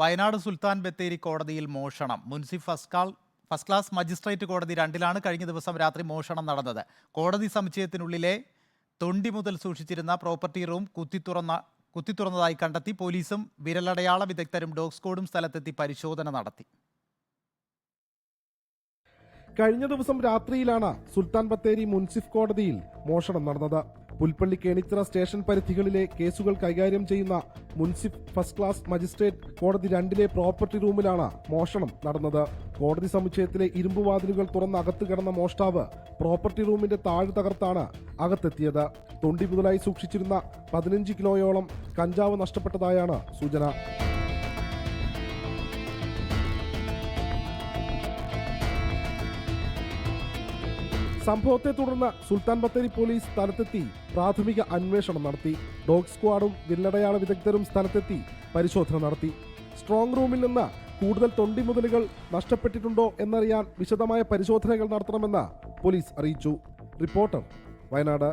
വയനാട് സുൽത്താൻ ബത്തേരി കോടതിയിൽ മോഷണം. മുൻസിഫ് ഫസ്കാൾ കാൾ ഫസ്റ്റ് ക്ലാസ് മജിസ്ട്രേറ്റ് കോടതി രണ്ടിലാണ് കഴിഞ്ഞ ദിവസം രാത്രി മോഷണം നടന്നത്. കോടതി സമുച്ചയത്തിനുള്ളിലെ തൊണ്ടി മുതൽ സൂക്ഷിച്ചിരുന്ന പ്രോപ്പർട്ടി റൂം കുത്തിത്തുറന്ന കുത്തിത്തുറന്നതായി കണ്ടെത്തി പോലീസും വിരലടയാള വിദഗ്ധരും ഡോഗ് സ്ക്വാഡും സ്ഥലത്തെത്തി പരിശോധന നടത്തി. കഴിഞ്ഞ ദിവസം രാത്രിയിലാണ് സുൽത്താൻ ബത്തേരി മുൻസിഫ് കോടതിയിൽ മോഷണം നടന്നത്. പുൽപ്പള്ളി കേണിത്ര സ്റ്റേഷൻ പരിധികളിലെ കേസുകൾ കൈകാര്യം ചെയ്യുന്ന മുൻസിഫ് ഫസ്റ്റ് ക്ലാസ് മജിസ്ട്രേറ്റ് കോടതി രണ്ടിലെ പ്രോപ്പർട്ടി റൂമിലാണ് മോഷണം നടന്നത്. കോടതി സമുച്ചയത്തിലെ ഇരുമ്പുവാതിലുകൾ തുറന്ന് അകത്ത് കിടന്ന മോഷ്ടാവ് പ്രോപ്പർട്ടി റൂമിന്റെ താഴ് തകർത്താണ് അകത്തെത്തിയത്. തൊണ്ടി മുതലായി സൂക്ഷിച്ചിരുന്ന പതിനഞ്ച് കിലോയോളം കഞ്ചാവ് നഷ്ടപ്പെട്ടതായാണ് സൂചന. സംഭവത്തെ തുടർന്ന് സുൽത്താൻ ബത്തേരി പോലീസ് സ്ഥലത്തെത്തി പ്രാഥമിക അന്വേഷണം നടത്തി. ഡോഗ് സ്ക്വാഡും വില്ലടയാള വിദഗ്ധരും സ്ഥലത്തെത്തി പരിശോധന നടത്തി. സ്ട്രോങ് റൂമിൽ നിന്ന് കൂടുതൽ തൊണ്ടി മുതലുകൾ നഷ്ടപ്പെട്ടിട്ടുണ്ടോ എന്നറിയാൻ വിശദമായ പരിശോധനകൾ നടത്തണമെന്ന് പോലീസ് അറിയിച്ചു. റിപ്പോർട്ടർ വയനാട്.